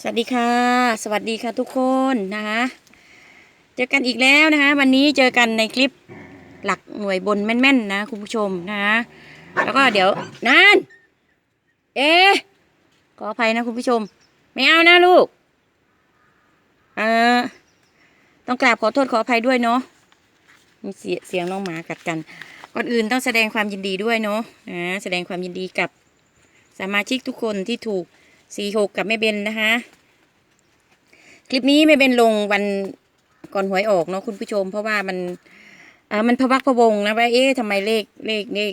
สวัสดีค่ะ สวัสดีค่ะทุกคนนะคะเจอกันอีกแล้วนะคะ วันนี้เจอกันในคลิปหลักหน่วยบนแม่นๆนะคุณผู้ชมนะคะแล้วก็เดี๋ยวนั่นเอ๊ขออภัยนะคุณผู้ชม ไม่เอานะลูกเอ่อต้องกราบขอโทษขออภัยด้วยเนาะมีเสียเสียงน้องหมากัดกันก่อนอื่นต้องแสดงความยินดีด้วยเนาะนะแสดงความยินดีกับสมาชิกทุกคนที่ถูก สี่หกกับแม่เบนนะคะ คลิปนี้แม่เบนลงวันก่อนหวยออกเนาะคุณผู้ชม เพราะว่ามันอ่ามันพวักพวงนะว่าเอ๊ะทำไมเลขเลขเลข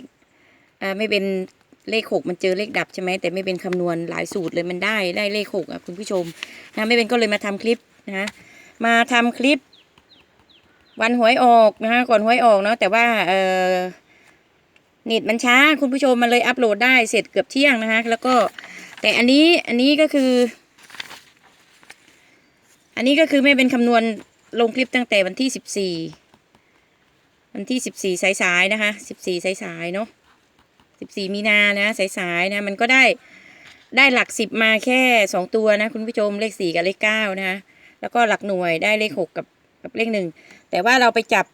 อ่าไม่เป็นเลขหกมันเจอเลขดับใช่ไหมแต่ไม่เป็นคำนวณหลายสูตรเลยมันได้ได้เลขหกอะคุณผู้ชมนะไม่เป็นก็เลยมาทำคลิปนะคะมาทำคลิป วันหวยออกนะคะก่อนหวยออกเนาะแต่ว่าเออเน็ตมันช้าคุณผู้ชมมันเลยอัปโหลดได้เสร็จเกือบเที่ยงนะคะแล้วก็ แต่อันนี้อันนี้ก็คือ อันนี้ก็คือไม่เป็นคำนวณลงคลิปตั้งแต่วันที่สิบสี่วันที่สิบสี่สายๆนะคะสิบสี่สายๆเนาะสิบสี่มีนานะสายๆนะมันก็ได้ได้หลักสิบมาแค่สองตัวนะคุณผู้ชมเลขสี่กับเลขเก้านะคะแล้วก็หลักหน่วยได้เลขหกกับกับเลขหนึ่งแต่ว่าเราไปจับ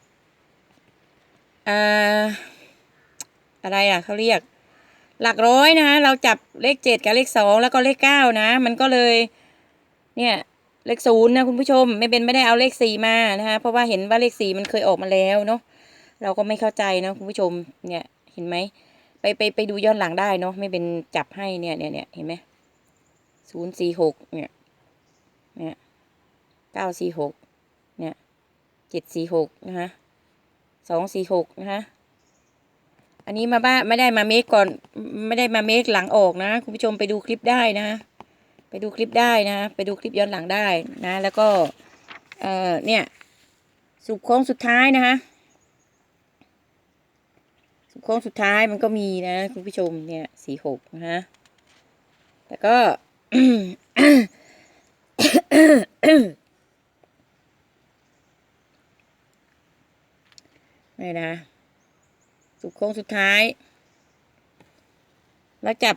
อออะไรอะเขาเรียก หลักร้อยนะคะเราจับเลขเจ็ดกับเลขสองแล้วก็เลขเก้านะ มันก็เลย เนี่ยเลขศูนย์นะคุณผู้ชมไม่เป็นไม่ได้เอาเลขสี่มานะคะเพราะว่าเห็นว่าเลขสี่มันเคยออกมาแล้วเนาะเราก็ไม่เข้าใจนะคุณผู้ชมเนี่ยเห็นไหมไปไปไปดูย้อนหลังได้เนาะไม่เป็นจับให้เนี่ยเนี่ยเนี่ยเห็นไหมศูนย์สี่หกเนี่ยเนี่ยเก้าสี่หกเนี่ยเจ็ดสี่หกนะคะสองสี่หกนะคะ อันนี้มาบ้าไม่ได้มาเมคก่อน ไม่ได้มาเมคหลังออกนะ คุณผู้ชมไปดูคลิปได้นะ ไปดูคลิปได้นะ ไปดูคลิปย้อนหลังได้นะ แล้วก็ เอ่อ เนี่ย สุดโค้งสุดท้ายนะคะสุดโค้งสุดท้ายมันก็มีนะ คุณผู้ชมเนี่ยสี่หกนะฮะแต่ก็ไม่นะ สุดโค้งสุดท้าย แล้วจับ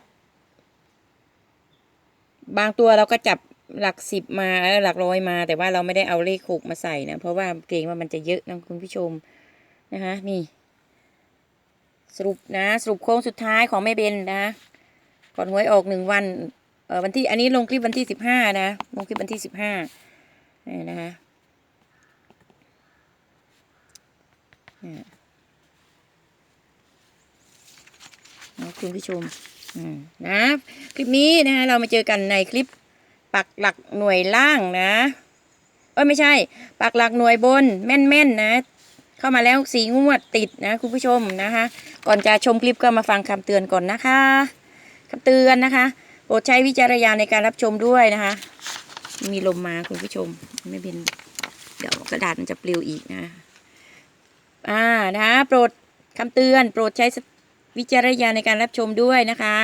บางตัวเราก็จับหลักสิบมาหลักร้อยมา แต่ว่าเราไม่ได้เอาเลขหกมาใส่นะ เพราะว่าเกรงว่ามันจะเยอะนะคุณผู้ชมนะคะนี่ สรุปนะสรุปโค้งสุดท้ายของแม่เบนนะก่อนหวยออกหนึ่งวันเออวันที่อันนี้ลงคลิปวันที่สิบห้านะลงคลิปวันที่สิบห้านี่นะคะเนะคุณผู้ชมอืมนะคลิปนี้นะฮะเรามาเจอกันในคลิปปักหลักหน่วยล่างนะเอ้ยไม่ใช่ ปักหลักหน่วยบนแม่นๆนะเข้ามาแล้วสีงวดติดนะคุณผู้ชมนะคะ ก่อนจะชมคลิปก็มาฟังคำเตือนก่อนนะคะคำเตือนนะคะโปรดใช้วิจารณญาณในการรับชมด้วยนะคะ มีลมมาคุณผู้ชมไม่เป็นเดี๋ยวกระดาษมันจะปลิวอีกนะอ่านะคะโปรดคำเตือน โปรดใช้ วิจารณญาณในการรับชมด้วยนะคะ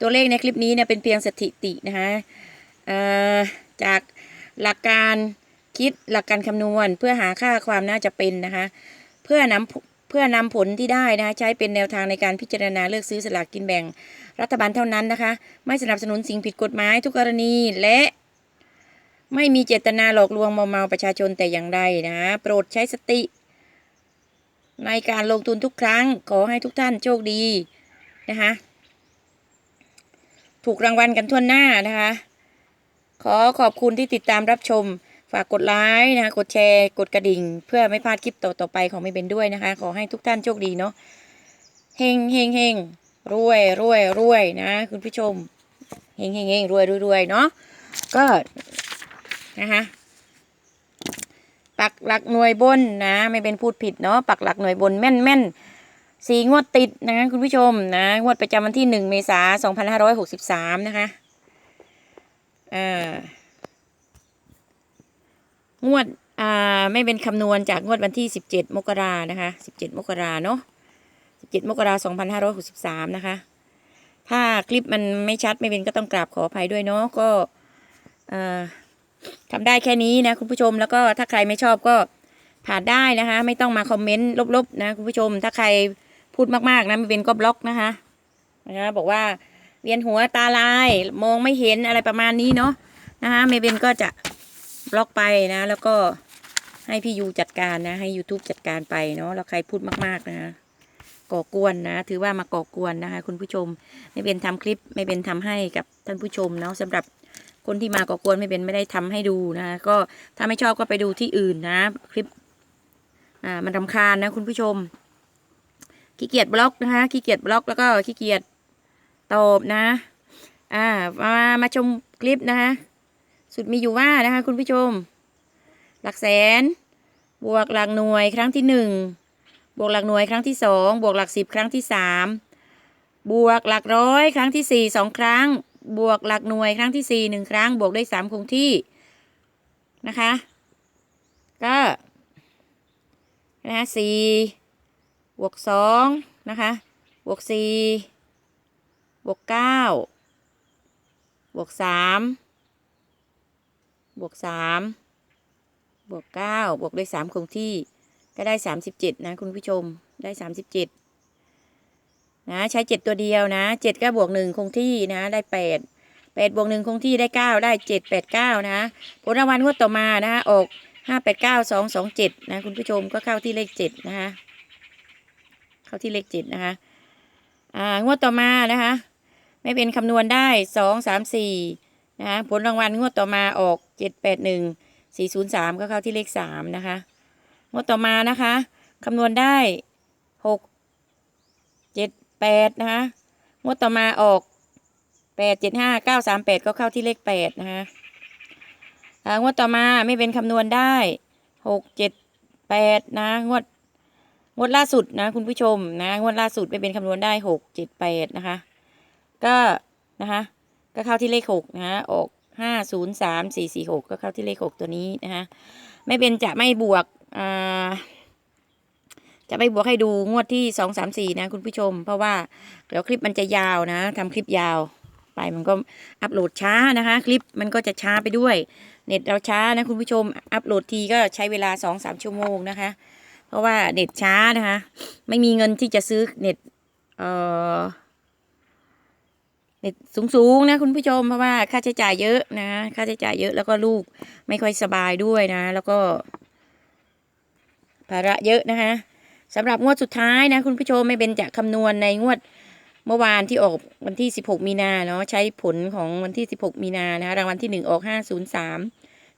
ตัวเลขในคลิปนี้เนี่ยเป็นเพียงสถิตินะคะจากหลักการคิดหลักการคำนวณเพื่อหาค่าความน่าจะเป็นนะคะ เพื่อนำเพื่อนำผลที่ได้นะคะใช้เป็นแนวทางในการพิจารณาเลือกซื้อสลากกินแบ่ง รัฐบาลเท่านั้นนะคะ ไม่สนับสนุนสิ่งผิดกฎหมายทุกกรณีและไม่มีเจตนาหลอกลวงมอมเมาประชาชนแต่อย่างใดนะคะโปรดใช้สติ ในการลงทุนทุกครั้ง ขอให้ทุกท่านโชคดีนะคะ ถูกรางวัลกันทั่วหน้านะคะ ขอขอบคุณที่ติดตามรับชม ฝากกดไลค์นะคะ กดแชร์ กดกระดิ่ง เพื่อไม่พลาดคลิปต่อๆไปของไม่เป็นด้วยนะคะ ขอให้ทุกท่านโชคดีเนาะ เฮงเฮงเฮงรวยรวยรวยนะ คุณผู้ชม เฮงเฮงเฮงรวยรวยรวยเนาะ ก็นะคะ ปักหลักหน่วยบนนะ ไม่เป็นพูดผิดเนาะปักหลักหน่วยบนแม่นแม่นสีงวดติดนะคุณผู้ชมนะงวดประจำวันที่หนึ่งเมษาสองพันห้าร้อยหกสิบสามนะคะอ่างวดอ่าไม่เป็นคำนวณจากงวดวันที่สิบเจ็ดมกรานะคะสิบเจ็ดมกราเนาะสิบเจ็ดมกราสองพันห้าร้อยหกสิบสามนะคะ ถ้าคลิปมันไม่ชัดไม่เป็นก็ต้องกราบขออภัยด้วยเนาะก็อ่า ทำได้แค่นี้นะคุณผู้ชมแล้วก็ถ้าใครไม่ชอบก็ผ่านได้นะคะ ไม่ต้องมาคอมเมนต์ลบๆนะคุณผู้ชม ถ้าใครพูดมากๆนะไม่เป็นก็บล็อกนะคะนะคะบอกว่าเวียนหัวตาลายมองไม่เห็นอะไรประมาณนี้เนาะนะคะเมเบนก็จะบล็อกไปนะ แล้วก็ให้พี่ยูจัดการนะ ให้ YouTube จัดการไปเนาะแล้วใครพูดมาก ๆ นะก่อกวนนะ ถือว่ามาก่อกวนนะคะ คุณผู้ชมไม่เป็นทำคลิปไม่เป็นทำให้กับท่านผู้ชมเนาะสำหรับ คนที่มาก่อกวนไม่เป็นไม่ได้ทำให้ดูนะก็ถ้าไม่ชอบก็ไปดูที่อื่นนะ คลิปอ่ามันรำคาญนะคุณผู้ชมขี้เกียจบล็อกนะคะขี้เกียจบล็อกแล้วก็ขี้เกียจตอบนะอ่ามามาชมคลิปนะคะสุดมีอยู่ว่านะคะ คุณผู้ชม หลักแสน บวกหลักหน่วยครั้งที่หนึ่งบวกหลักหน่วยครั้งที่สองบวกหลักสิบครั้งที่สามบวกหลักร้อยครั้งที่สี่สองครั้ง บวกหลักหน่วยครั้งที่สี่หนึ่งครั้ง บวกด้วยสามคงที่นะคะ ก็นะคะสี่บวกสองนะคะ บวกสี่บวกเก้าบวกสามบวกสามบวกเก้าบวกด้วยสามคงที่ก็ได้สามสิบเจ็ดนะคุณผู้ชมได้สามสิบเจ็ด นะใช้เจ็ดตัวเดียวนะเจ็ดก็บวกหนึ่งคงที่นะได้แปดแปดบวกหนึ่งคงที่ได้เก้าได้เจ็ดแปดเก้านะผลรางวัลงวดต่อมานะออกห้าแปดเก้าสองสองเจ็ดนะคุณผู้ชมก็เข้าที่เลขเจ็ดนะคะเข้าที่เลขเจ็ดนะคะอ่างวดต่อมานะคะไม่เป็นคำนวณได้สองสามสี่นะคะผลรางวัลงวดต่อมาออกเจ็ดแปดหนึ่งสี่ศูนย์สามก็เข้าที่เลขสามนะคะงวดต่อมานะคะคำนวณได้หกเจ็ด แปดนะคะงวดต่อมาออกแปดเจ็ดห้าเก้าสามแปดก็เข้าที่เลขแปดนะคะงวดต่อมาไม่เป็นคำนวณได้หกเจ็ดแปดนะงวดงวดล่าสุดนะคุณผู้ชมนะงวดล่าสุดไม่เป็นคำนวณได้หกเจ็ดแปดนะคะก็นะคะก็เข้าที่เลขหกนะออกห้าศูนย์สามสี่สี่หกก็เข้าที่เลขหกตัวนี้นะคะไม่เป็นจะไม่บวกอ่า จะไม่บวกให้ดูงวดที่สองสามสี่นะ คุณผู้ชม เพราะว่าเดี๋ยวคลิปมันจะยาวนะทำคลิปยาวไปมันก็อัปโหลดช้านะคะ คลิปมันก็จะช้าไปด้วย เน็ตเราช้านะคุณผู้ชม อัปโหลดทีก็ใช้เวลาสองสามชั่วโมงนะคะ เพราะว่าเน็ตช้านะคะ ไม่มีเงินที่จะซื้อเน็ตเอ่อเน็ตสูงๆนะคุณผู้ชมเพราะว่าค่าใช้จ่ายเยอะนะค่าใช้จ่ายเยอะแล้วก็ลูกไม่ค่อยสบายด้วยนะ แล้วก็ภาระเยอะนะคะ สำหรับงวดสุดท้ายนะคุณผู้ชมไม่เป็นจะคำนวณในงวดเมื่อวานที่ออกวันที่ 16 มีนาเนาะใช้ผลของวันที่ 16 มีนานะคะรางวัลที่ 1 ออก 503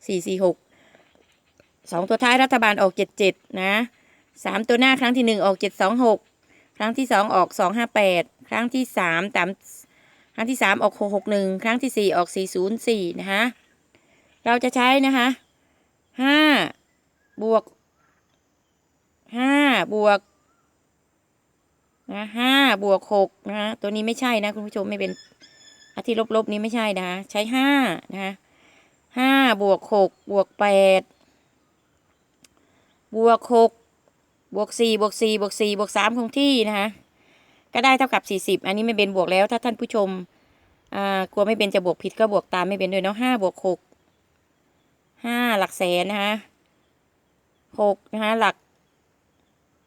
446สองตัวท้ายรัฐบาลออก 77 นะสามตัวหน้าครั้งที่ 1 ออก 726 ครั้งที่ 2 ออก 258 ครั้งที่ 3 ตามครั้งที่สามออกหกหกหนึ่งครั้งที่สี่ออกสี่ศูนย์สี่นะคะเราจะใช้นะคะห้าบวก ห้าบวกนะห้าบวกหกนะคะตัวนี้ไม่ใช่นะคุณผู้ชมไม่เป็นอที่ลบๆนี้ไม่ใช่นะคะใช้ห้านะคะห้าบวกหกบวกแปดบวกหกบวกสี่บวกสี่บวกสี่บวกสามคงที่นะคะก็ได้เท่ากับ40อันนี้ไม่เป็นบวกแล้วถ้าท่านผู้ชมอ่ากลัวไม่เป็นจะบวกผิดก็บวกตามไม่เป็นด้วยเนาะห้าบวกหกห้าหลักแสนนะคะหกนะคะหลัก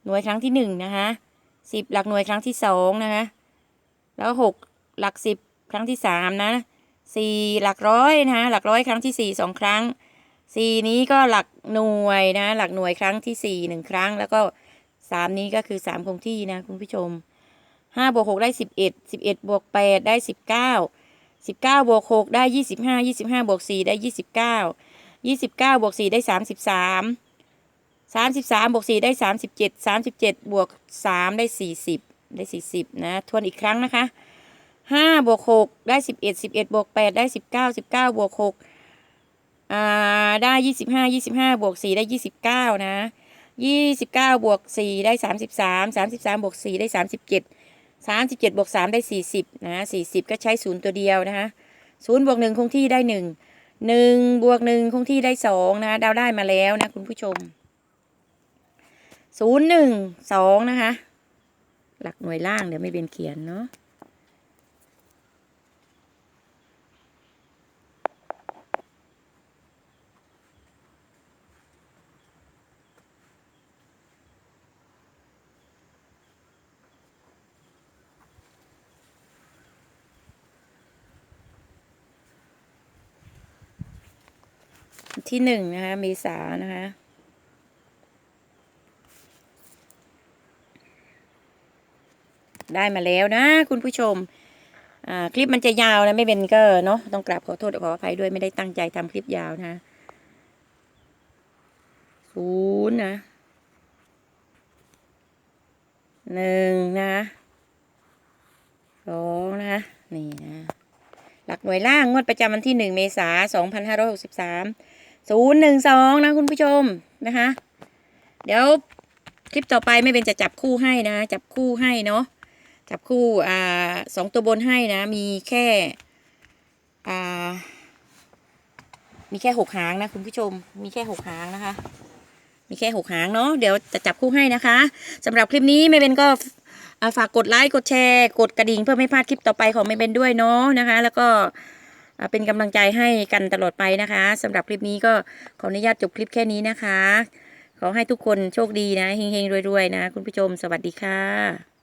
หน่วยครั้งที่หนึ่งนะคะสิบหลักหน่วยครั้งที่สองนะคะแล้วหกหลักสิบครั้งที่สามนะสี่หลักร้อยนะคะหลักร้อยครั้งที่สี่สองครั้งสี่นี้ก็หลักหน่วยนะหลักหน่วยครั้งที่สี่หนึ่งครั้ง แล้วก็สามนี้ก็คือสามคงที่นะคุณผู้ชมห้าบวกหกได้สิบเอ็ดสิบเอ็ดบวกแปดได้สิบเก้าสิบเก้าบวกหกได้ยี่สิบห้ายี่สิบห้าบวกสี่ได้ยี่สิบเก้ายี่สิบเก้าบวกสี่ได้สามสิบสาม สามสิบสามบวกสี่ได้สามสิบเจ็ดสามสิบเจ็ดบวกสามได้สี่สิบได้สี่สิบนะทวนอีกครั้งนะคะห้าบวกหกได้สิบเอ็ดสิบเอ็ดบวกแปดได้สิบเก้าสิบเก้าบวกหกอ่าได้ยี่สิบห้ายี่สิบห้าบวกสี่ได้ยี่สิบเก้านะยี่สิบเก้าบวกสี่ได้สามสิบสามสามสิบสามบวกสี่ได้สามสิบเจ็ดสามสิบเจ็ดบวกสามได้สี่สิบนะสี่สิบก็ใช้ศูนย์ตัวเดียวนะคะศูนย์บวกหนึ่งคงที่ได้หนึ่งหนึ่งบวกหนึ่งคงที่ได้สองนะดาวได้มาแล้วนะคุณผู้ชม ศูนย์หนึ่งสองนะคะ หลักหน่วยล่างเดี๋ยวไม่เป็นเขียนเนาะที่หนึ่งนะคะมีสานะคะ ได้มาแล้วนะ คุณผู้ชมอ่าคลิปมันจะยาวนะไม่เป็นก็เนาะต้องกราบขอโทษขออภัยด้วยไม่ได้ตั้งใจทำคลิปยาวนะศูนย์นะหนึ่งนะสองนะนี่นะหลักหน่วยล่างงวดประจำวันที่หนึ่งเมษาสองพันห้าร้อยหกสิบสามศูนย์หนึ่งสองนะคุณผู้ชมนะคะ เดี๋ยวคลิปต่อไปไม่เป็นจะจับคู่ให้นะ จับคู่ให้เนาะ จับคู่อ่าสองตัวบนให้นะ มีแค่อ่ามีแค่หกหางนะคุณผู้ชม มีแค่หกหางนะคะ มีแค่หกหางเนาะเดี๋ยวจะจับคู่ให้นะคะสำหรับคลิปนี้ไม่เป็นก็าฝากกดไลค์กดแชร์ กดกระดิ่งเพื่อไม่พลาดคลิปต่อไปของไม่เป็นด้วยเนาะนะคะ แล้วก็เป็นกำลังใจให้กันตลอดไปนะคะสำหรับคลิปนี้ก็ขออนุญาตจบคลิปแค่นี้นะคะ ขอให้ทุกคนโชคดีนะเฮงๆรวยๆนะ คุณผู้ชมสวัสดีค่ะ